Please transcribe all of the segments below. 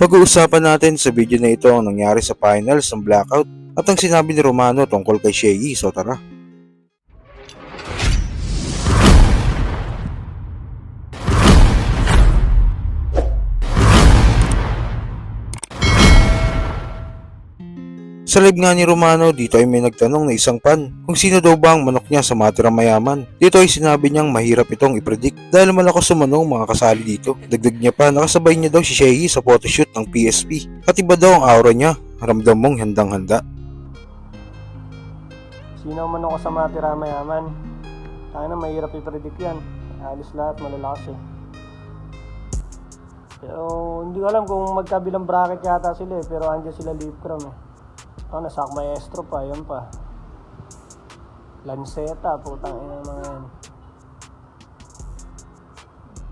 Pag-uusapan natin sa video na ito ang nangyari sa finals ng Blackout at ang sinabi ni Romano tungkol kay Shea, so tara. Sa live nga ni Romano, dito ay may nagtanong na isang pan kung sino daw ba ang manok niya sa matirang mayaman. Dito ay sinabi niyang mahirap itong ipredict dahil malakas sumanong mga kasali dito. Dagdag niya pa, nakasabay niya daw si Shehi sa photoshoot ng PSP. At iba daw ang aura niya, ramdam mong handang-handa. Sino man ako sa matira mayaman? Tayo na mahirap i-predict yan. Alis lahat, malalakas eh. Pero hindi ko alam kung magkabilang bracket yata sila eh. Pero andyan sila Lipcrom eh. Oh, nasak maestro pa, yun pa. Lanceta, putang ina mga yan.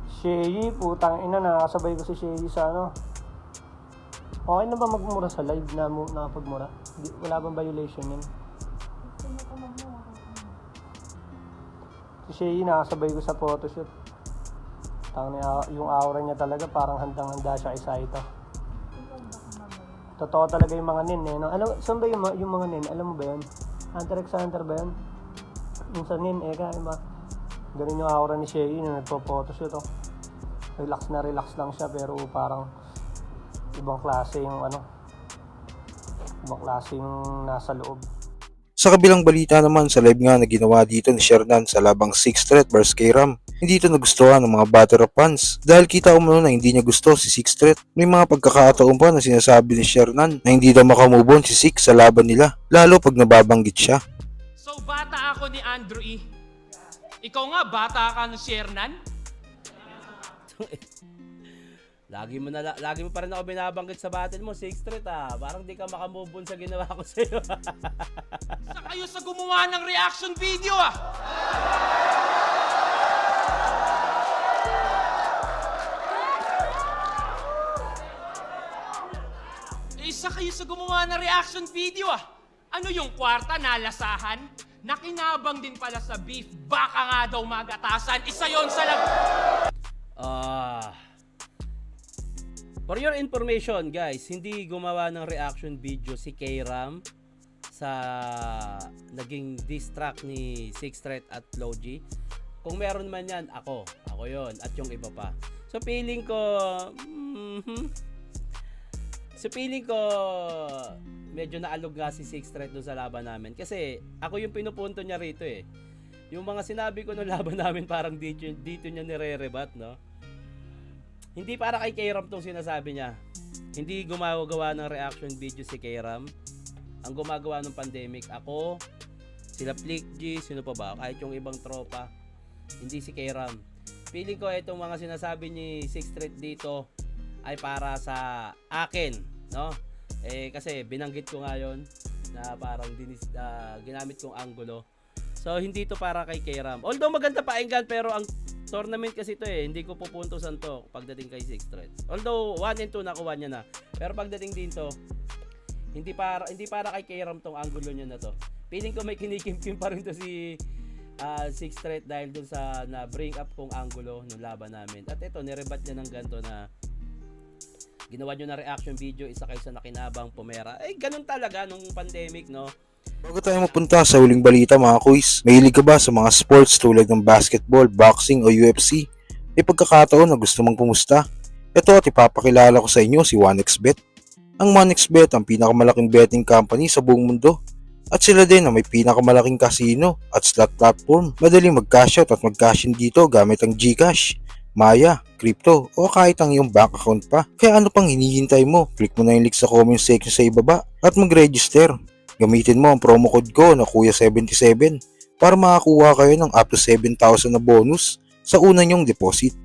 Sheyi, putang ina, nakakasabay ko si Sheyi sa ano. Okay na ba magmura sa live na mo nakapagmura? Di, wala bang violation yun? Si Shay, nakasabay ko sa photoshoot. Tang yung aura niya talaga parang handang-handa siya kay Saito. Totoo talaga yung mga nin eh. No? Alam, saan ba yung, yung mga nin? Alam mo ba yun? Hunter x Hunter ba yun? Yung sa nin, eh, kaya ba? Ganun yung aura ni Shay na nagpo-photoshoot. Oh. Relax na relax lang siya pero parang ibang klase yung ano. Ibang klase yung nasa loob. Sa kabilang balita naman sa live nga na ginawa dito ni Shernan sa labang 6th threat vs K-Ram, hindi ito nagustuhan ng mga batter of fans dahil kita umano na hindi niya gusto si 6th threat. May mga pagkakataon pa na sinasabi ni Shernan na hindi daw makamove on si 6 sa laban nila, lalo pag nababanggit siya. So bata ako ni Andrew E. Ikaw nga, bata ka ng Shernan? Lagi mo na lagi mo pa rin ako binabanggit sa battle mo, 6 street ah. Parang di ka makamove on sa ginawa ko sa iyo. Sa kayo sa gumawa ng reaction video ah! Sa gumawa ng reaction video ah! Ano yung kwarta, nalasahan? Nakinabang din pala sa beef, baka nga daw magatasan. Isa yon sa lag... Ah. For your information, guys, hindi gumawa ng reaction video si K-Ram sa naging diss track ni Six Threat at Logi. Kung meron man yan, ako. Ako yon At yung iba pa. So, feeling ko... mhm. So, feeling ko... Medyo naalog nga si Six Threat doon sa laban namin. Kasi, ako yung pinupunto niya rito eh. Yung mga sinabi ko nung laban namin parang dito, dito niya nire-rebat, no? Hindi para kay K-Ram tong sinasabi niya. Hindi gumagawa ng reaction video si K-Ram. Ang gumagawa ng pandemic, ako, sila Flick G, sino pa ba? Kahit yung ibang tropa. Hindi si K-Ram. Feeling ko itong mga sinasabi ni Six Street dito ay para sa akin, no? Eh kasi binanggit ko ngayon na parang dinis, ah, ginamit kong angulo. So hindi to para kay K-Ram. Although maganda pakinggan pero ang tournament kasi to eh, hindi ko pupuntusan to pagdating kay Six Threads. Although 1 and 2 nakuha niya na. Pero pagdating din to, hindi para hindi para kay K-Ram tong angulo niya na to. Feeling ko may kinikimkim pa rin to si ah, Six Threat dahil dun sa na bring up kong angulo ng laban namin. At ito, nirebat niya ng ganto na ginawa nyo na reaction video isa kayo sa nakinabang pumera. Eh, ganun talaga nung pandemic, no? Bago tayo mapunta sa huling balita mga kuys, mahilig ka ba sa mga sports tulad ng basketball, boxing o UFC? May pagkakataon na gusto mong pumusta? Ito at ipapakilala ko sa inyo si 1xBet. Ang 1xBet ang pinakamalaking betting company sa buong mundo. At sila din ang may pinakamalaking casino at slot platform. Madaling mag-cash out at mag-cash in dito gamit ang GCash, Maya, crypto o kahit ang iyong bank account pa. Kaya ano pang hinihintay mo? Click mo na yung link sa comment section sa ibaba at mag-register. Gamitin mo ang promo code ko na Kuya77 para makakuha kayo ng up to 7,000 na bonus sa una nyong deposit.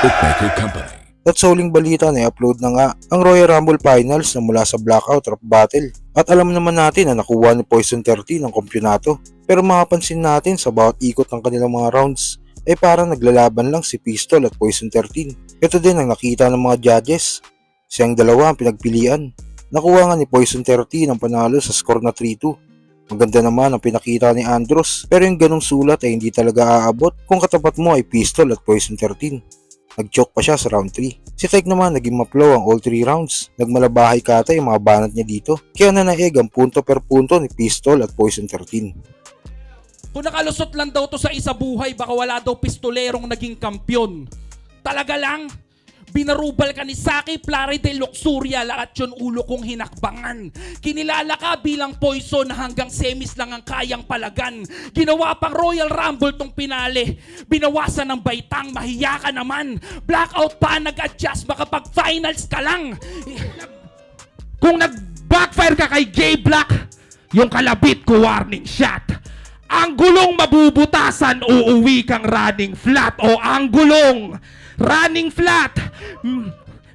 Bookmaker Company. At sa huling balita na i-upload na nga ang Royal Rumble Finals na mula sa Blackout Rap Battle. At alam naman natin na nakuha ni Poison 30 ng kompyonato. Pero mapapansin natin sa bawat ikot ng kanilang mga rounds ay parang naglalaban lang si Pistol at Poison 13. Ito din ang nakita ng mga judges. Siyang dalawa ang pinagpilian. Nakuha nga ni Poison 30 ng panalo sa score na 3-2. Maganda naman ang pinakita ni Andros pero yung ganong sulat ay hindi talaga aabot kung katapat mo ay Pistol at Poison 13. Nag-choke pa siya sa round 3. Si Tyke naman naging maplow ang all 3 rounds. Nagmalabahay kata yung mga banat niya dito. Kaya nanaig ang punto per punto ni Pistol at Poison 13. Kung nakalusot lang daw to sa isa buhay, baka wala daw pistolerong naging kampyon. Talaga lang, binarubal ka ni Saki de Luxuria, lahat yun ulo kong hinakbangan. Kinilala ka bilang poison na hanggang semis lang ang kayang palagan. Ginawa pang Royal Rumble tong pinali. Binawasan ng baitang, mahiya ka naman. Blackout pa, nag-adjust, makapag finals ka lang. Kung nag-backfire ka kay Jay Black, yung kalabit ko warning shot. Ang gulong mabubutasan, uuwi kang running flat. O ang gulong, running flat.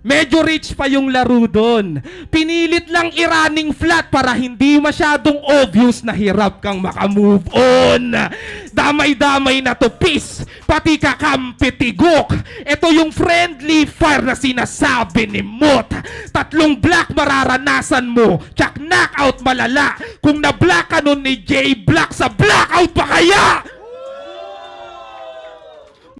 Medyo rich pa yung laro doon. Pinilit lang i-running flat para hindi masyadong obvious na hirap kang makamove on. Damay-damay na to, peace. Pati kakampi tigok. Ito yung friendly fire na sinasabi ni Mot. Tatlong black mararanasan mo. Tsak knockout malala. Kung na-black ka nun ni J Black sa blackout pa kaya?